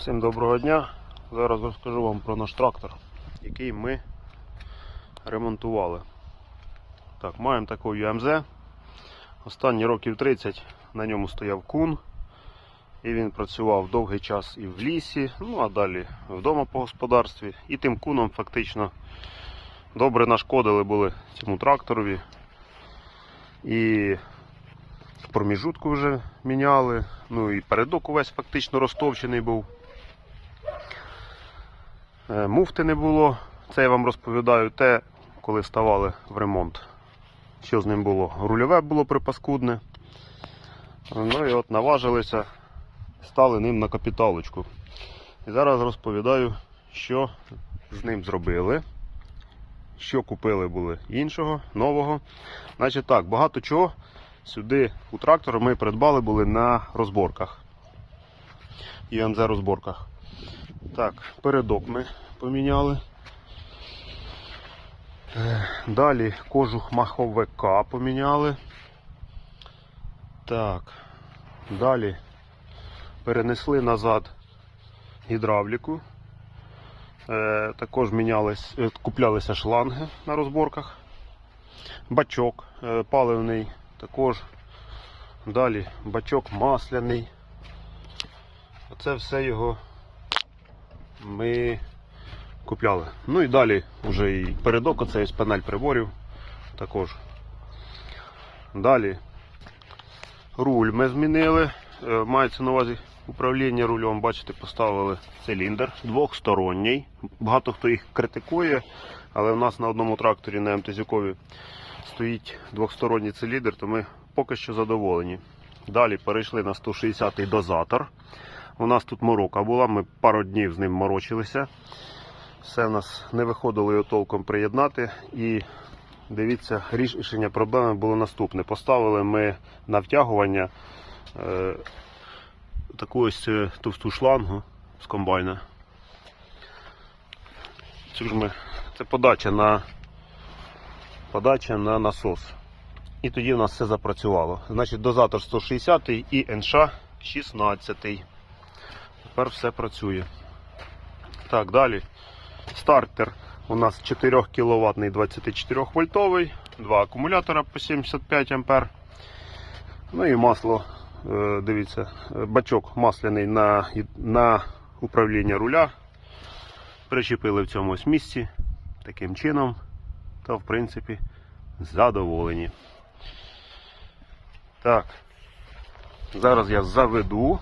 Всім доброго дня. Зараз розкажу вам про наш трактор, який ми ремонтували. Так, маємо таку UMZ. Останні років 30 на ньому стояв кун. І він працював довгий час і в лісі, ну а далі вдома по господарстві. І тим куном фактично добре нашкодили були цьому тракторові. І проміжутку вже міняли. Ну і передок увесь фактично розтовчений був. Е, Муфти не було. Це я вам розповідаю те, коли ставали в ремонт. Що з ним було? Рульове було припаскудне. Ну і от наважилися, стали ним на капіталочку. І зараз розповідаю, що з ним зробили. Що купили були іншого, нового. Значить так, багато чого сюди у трактора ми придбали були на розборках. ЮМЗ розборках. Так, передок ми поміняли. Е, Далі кожух маховика поміняли. Так. Далі перенесли назад гідравліку. Е, також мінялись, е, куплялися шланги на розборках. Бачок е, паливний також. Далі бачок масляний. Оце все його ми купляли. Ну і далі вже і передок, оцей ось панель приборів також. Далі руль ми змінили. Е, Мається на увазі управління рулем, бачите, поставили циліндр двохсторонній. Багато хто їх критикує, але в нас на одному тракторі на МТЗюкові стоїть двохсторонній циліндр, то ми поки що задоволені. Далі перейшли на 160-й дозатор. У нас тут морока була, ми пару днів з ним морочилися. Все в нас не виходило його толком приєднати. І дивіться, рішення проблеми було наступне. Поставили ми на втягування е, таку ось е, товсту шлангу з комбайна. Цю ж ми, це подача на, подача на насос. І тоді в нас все запрацювало. Значить, дозатор 160 і НШ 16. Тепер все працює. Так, далі. Стартер у нас 4 кВт 24 вольтовий, два акумулятора по 75 А. Ну і масло, е, дивіться, е, бачок масляний на, на управління руля. Причепили в цьому ось місці таким чином. То, в принципі, задоволені. Так, зараз я заведу